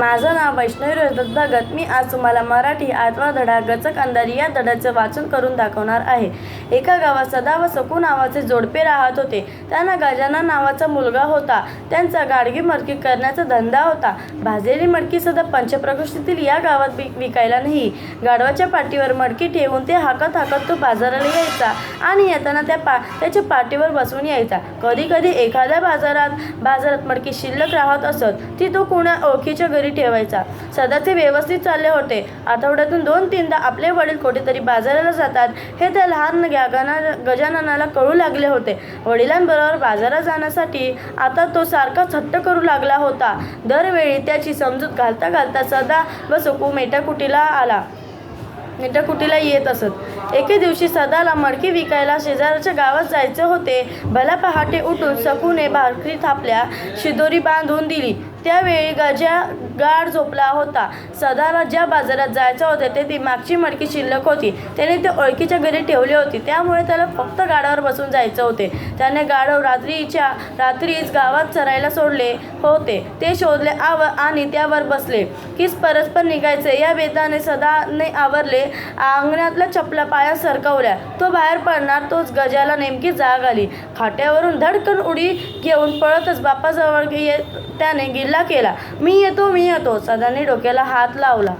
माझं नाव वैष्णवी रोहित भगत. मी आज तुम्हाला मराठी आठवा धडा गचक अंधारी या धड्याचं वाचन करून दाखवणार आहे. एका गावात सदा व सकू नावाचे जोडपे राहत होते. त्यांना गजानन नावाचा मुलगा होता. त्यांचा गाडगी मडकी करण्याचा धंदा होता. भाजलेली मडकी सदा पंचप्रकृष्टीतील या गावात विकायला नाही. गाढवाच्या पाठीवर मडकी ठेवून ते हाकत हाकत तो बाजाराला यायचा आणि येताना त्या पा त्याच्या पाठीवर बसवून यायचा. कधी कधी एखाद्या बाजारात बाजारात मडकी शिल्लक राहत असत. ती तो कुणा ओळखीच्या घरी ठेवायचा. सदा ते व्यवस्थित चालले होते. आठवड्यातून दोन तीनदा आपले वडील कुठेतरी बाजाराला जातात. हे त्या लहान गजाना गजाननाला कळू लागले होते. वडिलांबरोबर बाजारात जाण्यासाठी आता तो सारखा थट्ट करू लागला होता. दरवेळी त्याची समजूत घालता घालता सदा व सुकू मेटाकुटीला आला. मिठाकुटीला येत असत. एके दिवशी सदाला मडकी विकायला शेजारच्या गावात जायचे होते. भला पहाटे उठून सकूने भाकरी थापल्या शिदोरी बांधून दिली. त्यावेळी गजा गाड झोपला होता. सदाला ज्या बाजारात जायचं होते ते ती मागची मडकी शिल्लक होती. त्याने ते ओळखीच्या घरी ठेवली होती. त्यामुळे त्याला फक्त गाडावर बसून जायचं होते. त्याने गाडव रात्रीच्या रात्रीच गावात चरायला सोडले होते. ते शोधले आव आणि त्यावर बसले. किस परस्पर निघायचे? या बेताने सदाने आवरले. अंगणातल्या चपला पाया सरकवल्या. तो बाहेर पडणार तोच गजाला नेमकी जाग आली. खाट्यावरून धडकन उडी घेऊन पळतच बापाजवळ येत त्याने गिल्ला केला. मी येतो मी येतो. सदाने डोक्याला हात लावला.